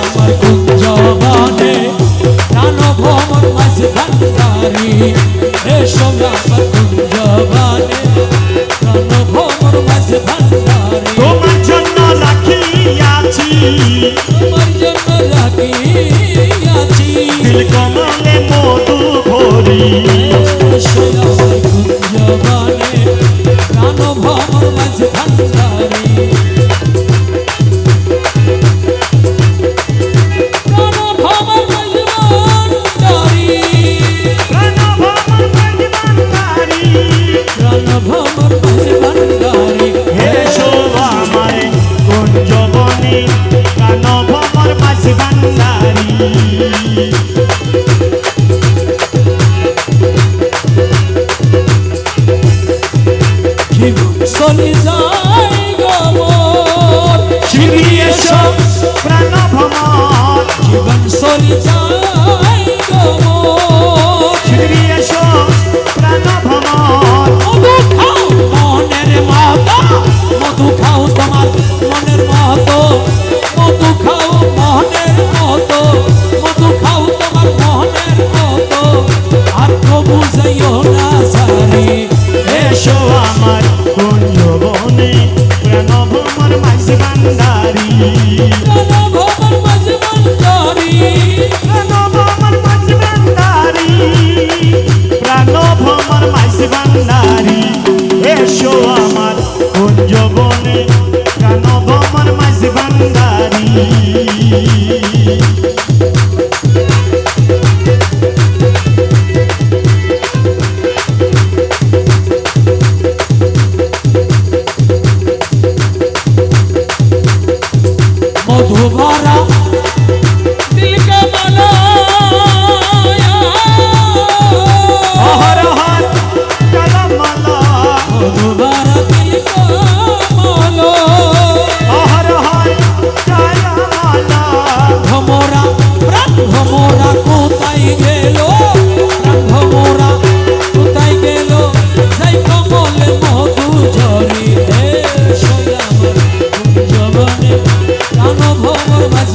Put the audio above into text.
আমার জবানে প্রাণ ভ্রমণ মাঝে ভান্ডারি। রেশম আমার জবানে প্রাণ ভ্রমণ মাঝে ভান্ডারি। শনি যায় গমন ফিরি এসো প্রাণ ভ্রমণ জীবন শনি যায় গমন ফিরি এসো প্রাণ ভ্রমণ মধু খাও মনের মতো, মধু খাও তোমার মনের মতো। মধুভরা